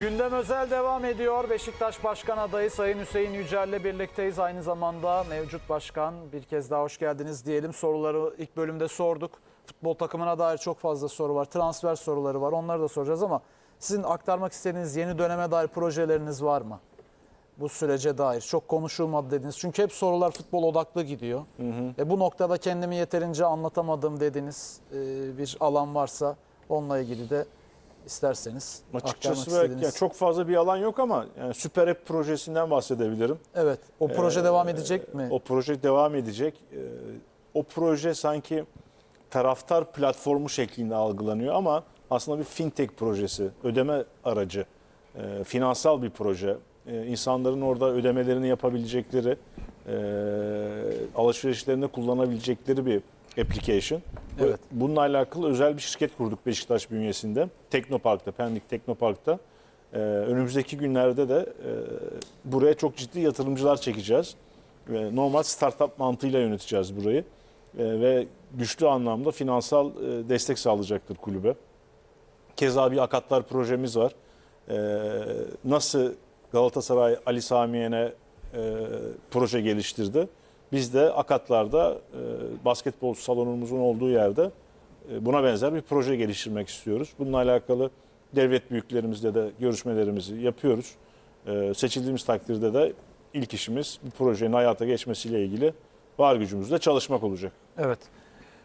Gündem özel devam ediyor. Beşiktaş Başkan adayı Sayın Hüseyin Yücel'le birlikteyiz. Aynı zamanda mevcut başkan bir kez daha hoş geldiniz diyelim. Soruları ilk bölümde sorduk. Futbol takımına dair çok fazla soru var. Transfer soruları var. Onları da soracağız ama sizin aktarmak istediğiniz yeni döneme dair projeleriniz var mı? Bu sürece dair çok konuşulmadı dediniz. Çünkü hep sorular futbol odaklı gidiyor. E bu noktada kendimi yeterince anlatamadım dediniz. E, bir alan varsa onunla ilgili de isterseniz Açıkçası belki istediğiniz. yani çok fazla bir alan yok ama yani Süper App projesinden bahsedebilirim. Evet. O proje Ee, devam edecek mi? O proje devam edecek. Ee, O proje sanki taraftar platformu şeklinde algılanıyor ama aslında bir fintech projesi, ödeme aracı, e, finansal bir proje. E, İnsanların orada ödemelerini yapabilecekleri, e, alışverişlerinde kullanabilecekleri bir application. Evet. Bununla alakalı özel bir şirket kurduk Beşiktaş bünyesinde. Teknopark'ta, Pendik Teknopark'ta. Ee, önümüzdeki günlerde de e, buraya çok ciddi yatırımcılar çekeceğiz. Ve normal startup mantığıyla yöneteceğiz burayı. Ee, ve güçlü anlamda finansal e, destek sağlayacaktır kulübe. Keza bir akatlar projemiz var. Ee, nasıl Galatasaray Ali Samiyen'e e, proje geliştirdi. Biz de akatlarda e, basketbol salonumuzun olduğu yerde e, buna benzer bir proje geliştirmek istiyoruz. Bununla alakalı devlet büyüklerimizle de görüşmelerimizi yapıyoruz. E, seçildiğimiz takdirde de ilk işimiz bu projenin hayata geçmesiyle ilgili var gücümüzle çalışmak olacak. Evet.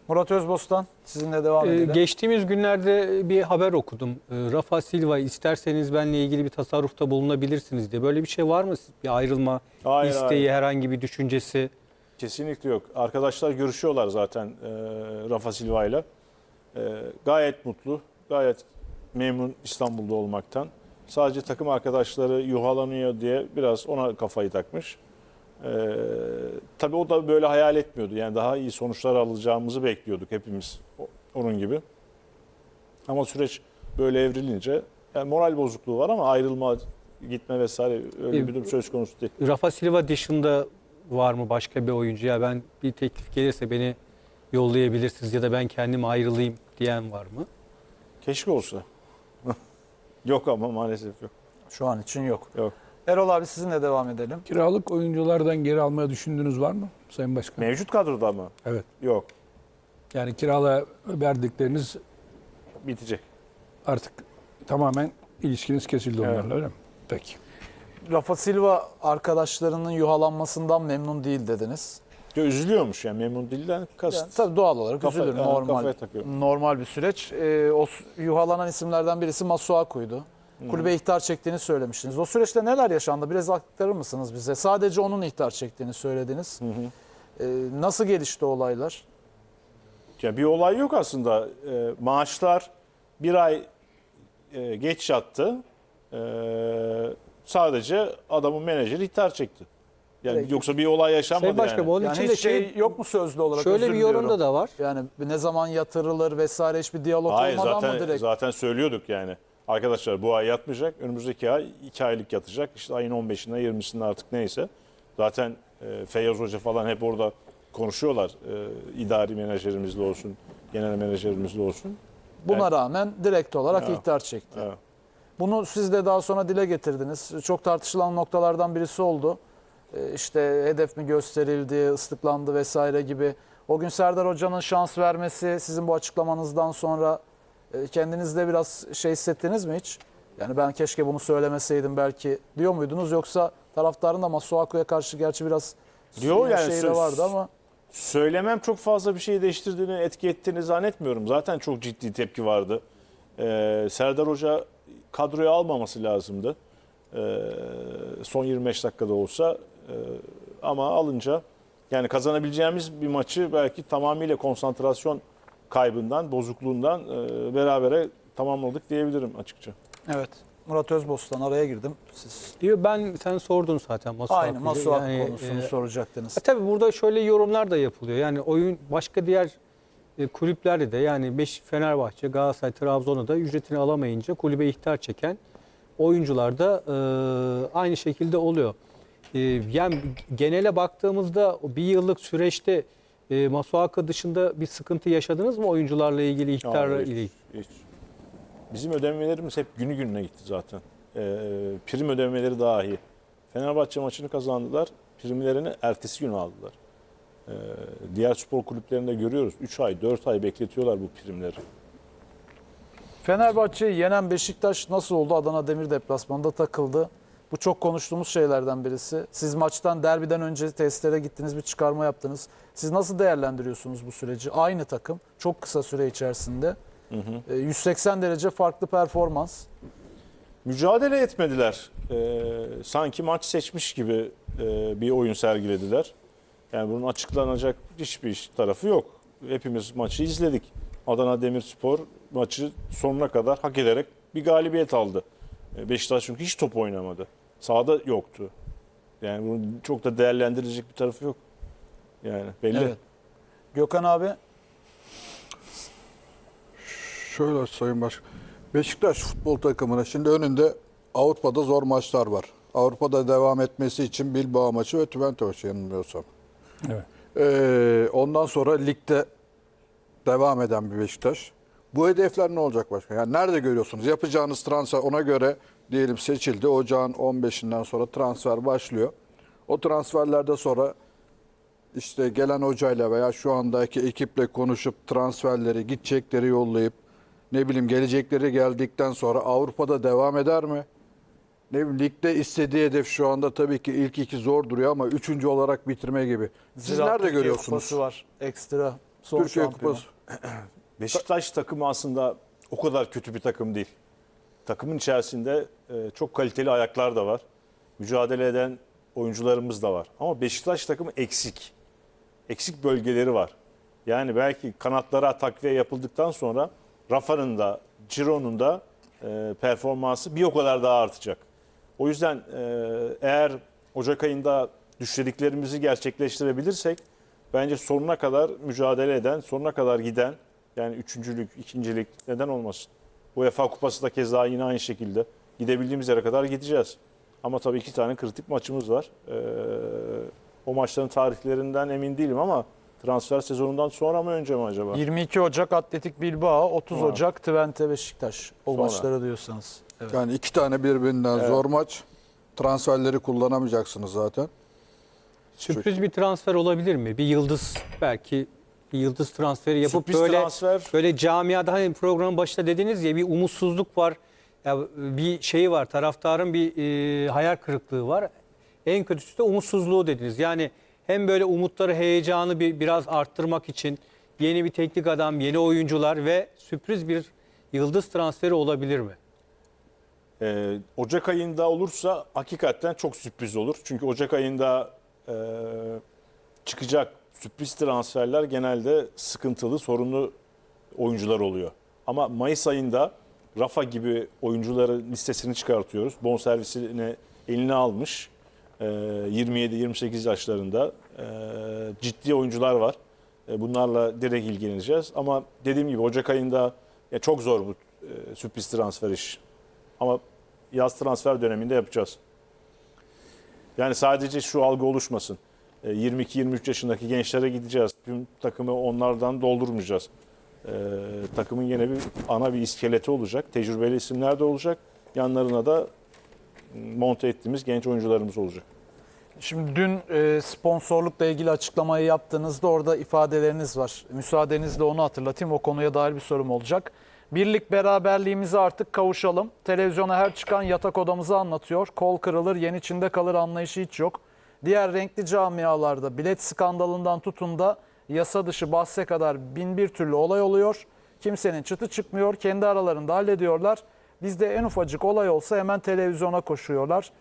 Murat Özbostan sizinle devam Ee, edelim. geçtiğimiz günlerde bir haber okudum. Ee, Rafa Silva isterseniz benle ilgili bir tasarrufta bulunabilirsiniz diye. Böyle bir şey var mı? Bir ayrılma Hayır, isteği, hayır. herhangi bir düşüncesi? Kesinlikle yok. Arkadaşlar görüşüyorlar zaten e, Rafa Silva ile. E, gayet mutlu, gayet memnun İstanbul'da olmaktan. Sadece takım arkadaşları yuhalanıyor diye biraz ona kafayı takmış. E, tabii o da böyle hayal etmiyordu. Yani daha iyi sonuçlar alacağımızı bekliyorduk hepimiz onun gibi. Ama süreç böyle evrilince yani moral bozukluğu var ama ayrılma, gitme vesaire öyle bir durum söz konusu değil. Rafa Silva dışında var mı başka bir oyuncu? Ya ben bir teklif gelirse beni yollayabilirsiniz ya da ben kendim ayrılayım diyen var mı? Keşke olsa. yok ama maalesef yok. Şu an için yok. Yok. Erol abi sizinle devam edelim. Kiralık oyunculardan geri almaya düşündüğünüz var mı Sayın Başkan? Mevcut kadroda mı? Evet. Yok. Yani kirala verdikleriniz Bitecek. artık tamamen ilişkiniz kesildi Evet. onlarla öyle mi? Peki. Rafa Silva arkadaşlarının yuhalanmasından memnun değil dediniz. Ya üzülüyormuş yani memnun değilden kast. Yani tabii doğal olarak Kafa- üzülür. ha, Normal, normal bir süreç. Ee, o yuhalanan isimlerden birisi Masuaku'ydu. Kulübe ihtar çektiğini söylemiştiniz. O süreçte neler yaşandı? Biraz aktarır mısınız bize? Sadece onun ihtar çektiğini söylediniz. Ee, nasıl gelişti olaylar? Ya bir olay yok aslında. Ee, maaşlar bir ay e, geç yattı. Ee, sadece adamın menajeri ihtar çekti. Yani Peki. yoksa bir olay yaşanmadı Sayın Başkan yani. onun Yani hiç şey, şey, yok mu sözlü olarak? şöyle bir yorum diliyorum. da var. Yani ne zaman yatırılır vesaire hiçbir diyalog Hayır olmadan zaten, mı direkt? zaten söylüyorduk yani. Arkadaşlar bu ay yatmayacak. Önümüzdeki ay 2 aylık yatacak. İşte ayın 15'inde 20'sinde artık neyse. Zaten e, Feyyaz Hoca falan hep orada konuşuyorlar. E, idari menajerimizle olsun, genel menajerimizle olsun. Buna rağmen direkt olarak Ya. ihtar çekti. Evet. Bunu siz de daha sonra dile getirdiniz. Çok tartışılan noktalardan birisi oldu. Ee, İşte hedef mi gösterildi, ıslıklandı vesaire gibi. O gün Serdar Hoca'nın şans vermesi sizin bu açıklamanızdan sonra e, kendinizde biraz şey hissettiniz mi hiç? Yani ben keşke bunu söylemeseydim belki diyor muydunuz yoksa taraftarın da Masuaku'ya karşı gerçi biraz Diyor yani söz- vardı ama Söylemem çok fazla bir şey değiştirdiğini, etki ettiğini zannetmiyorum. Zaten çok ciddi tepki vardı. Ee, Serdar Hoca kadroya almaması lazımdı. Ee, son 25 dakikada olsa. Ee, ama alınca yani kazanabileceğimiz bir maçı belki tamamıyla konsantrasyon kaybından, bozukluğundan e, berabere tamamladık diyebilirim açıkça. evet. Murat Özbostan araya girdim. Siz Diyor ben sen sordun zaten Masuaku'yu. aynı Masuaku Yani, konusunu e, soracaktınız. E tabii burada şöyle yorumlar da yapılıyor. Yani oyun başka diğer e, kulüplerde de yani Beş Fenerbahçe, Galatasaray, Trabzon'da da ücretini alamayınca kulübe ihtar çeken oyuncular da e, aynı şekilde oluyor. E, yani genele baktığımızda bir yıllık süreçte e, Masuaka dışında bir sıkıntı yaşadınız mı oyuncularla ilgili ihtarla ilgili? hiç. Bizim ödemelerimiz hep günü gününe gitti zaten. e, prim ödemeleri dahi. Fenerbahçe maçını kazandılar. Primlerini ertesi gün aldılar. E, diğer spor kulüplerinde görüyoruz. 3 ay, 4 ay bekletiyorlar bu primleri. Fenerbahçe'yi yenen Beşiktaş nasıl oldu? Adana Demir deplasmanında takıldı. Bu çok konuştuğumuz şeylerden birisi. Siz maçtan derbiden önce testlere gittiniz, bir çıkarma yaptınız. Siz nasıl değerlendiriyorsunuz bu süreci? Aynı takım, çok kısa süre içerisinde. E, 180 derece farklı performans. Mücadele etmediler. Ee, sanki maç seçmiş gibi e, bir oyun sergilediler. Yani bunun açıklanacak hiçbir tarafı yok. Hepimiz maçı izledik. Adana Demirspor maçı sonuna kadar hak ederek bir galibiyet aldı. Ee, Beşiktaş çünkü hiç top oynamadı. Sahada yoktu. Yani bunun çok da değerlendirilecek bir tarafı yok. Yani belli. Evet. Gökhan abi Şöyle Sayın Başkan. Beşiktaş futbol takımına şimdi önünde Avrupa'da zor maçlar var. Avrupa'da devam etmesi için Bilbao maçı ve Twente maçı yanılmıyorsam. Evet. Ee, ondan sonra ligde devam eden bir Beşiktaş. Bu hedefler ne olacak başkan? Yani nerede görüyorsunuz? Yapacağınız transfer ona göre diyelim seçildi. Ocağın 15'inden sonra transfer başlıyor. O transferlerde sonra işte gelen hocayla veya şu andaki ekiple konuşup transferleri, gidecekleri yollayıp ne bileyim gelecekleri geldikten sonra Avrupa'da devam eder mi? Ne bileyim ligde istediği hedef şu anda tabii ki ilk iki zor duruyor ama üçüncü olarak bitirme gibi. Siz Ziraat nerede Türkiye görüyorsunuz? Kupası var. Ekstra. Son Türkiye. Kupası. Beşiktaş takımı aslında o kadar kötü bir takım değil. Takımın içerisinde e, çok kaliteli ayaklar da var. Mücadele eden oyuncularımız da var. Ama Beşiktaş takımı eksik. Eksik bölgeleri var. Yani belki kanatlara takviye yapıldıktan sonra Rafa'nın da Ciro'nun da e, performansı bir o kadar daha artacak. O yüzden e, eğer Ocak ayında düşlediklerimizi gerçekleştirebilirsek bence sonuna kadar mücadele eden, sonuna kadar giden yani üçüncülük, ikincilik neden olmasın? UEFA Kupası da keza yine aynı şekilde. Gidebildiğimiz yere kadar gideceğiz. Ama tabii iki tane kritik maçımız var. Ee, o maçların tarihlerinden emin değilim ama transfer sezonundan sonra mı önce mi acaba? 22 Ocak Atletik Bilbao, 30 Sonra. Ocak Twente Beşiktaş. O Sonra. maçları diyorsanız. Evet. Yani iki tane birbirinden Evet. zor maç. Transferleri kullanamayacaksınız zaten. Sürpriz bir transfer olabilir mi? Bir yıldız belki bir yıldız transferi yapıp Sürpriz böyle transfer böyle camiada hani programın başında dediniz ya bir umutsuzluk var. Ya bir şeyi var. Taraftarın bir e, hayal kırıklığı var. En kötüsü de umutsuzluğu dediniz. Yani hem böyle umutları, heyecanı bir biraz arttırmak için yeni bir teknik adam, yeni oyuncular ve sürpriz bir yıldız transferi olabilir mi? Ee, Ocak ayında olursa hakikaten çok sürpriz olur. Çünkü Ocak ayında e, çıkacak sürpriz transferler genelde sıkıntılı, sorunlu oyuncular oluyor. Ama Mayıs ayında Rafa gibi oyuncuların listesini çıkartıyoruz. Bonservisini eline almış. e, 27-28 yaşlarında e, ciddi oyuncular var. E, Bunlarla direkt ilgileneceğiz. Ama dediğim gibi Ocak ayında çok zor bu e, sürpriz transfer iş. Ama yaz transfer döneminde yapacağız. Yani sadece şu algı oluşmasın. E, 22-23 yaşındaki gençlere gideceğiz. Tüm takımı onlardan doldurmayacağız. E, takımın yine bir ana bir iskeleti olacak. Tecrübeli isimler de olacak. Yanlarına da monte ettiğimiz genç oyuncularımız olacak. Şimdi dün e, sponsorlukla ilgili açıklamayı yaptığınızda orada ifadeleriniz var. Müsaadenizle onu hatırlatayım. O konuya dair bir sorum olacak. Birlik beraberliğimize artık kavuşalım. Televizyona her çıkan yatak odamızı anlatıyor. Kol kırılır, yen içinde kalır anlayışı hiç yok. Diğer renkli camialarda bilet skandalından tutun da yasa dışı bahse kadar bin bir türlü olay oluyor. Kimsenin çıtı çıkmıyor. Kendi aralarında hallediyorlar. Bizde en ufacık olay olsa hemen televizyona koşuyorlar.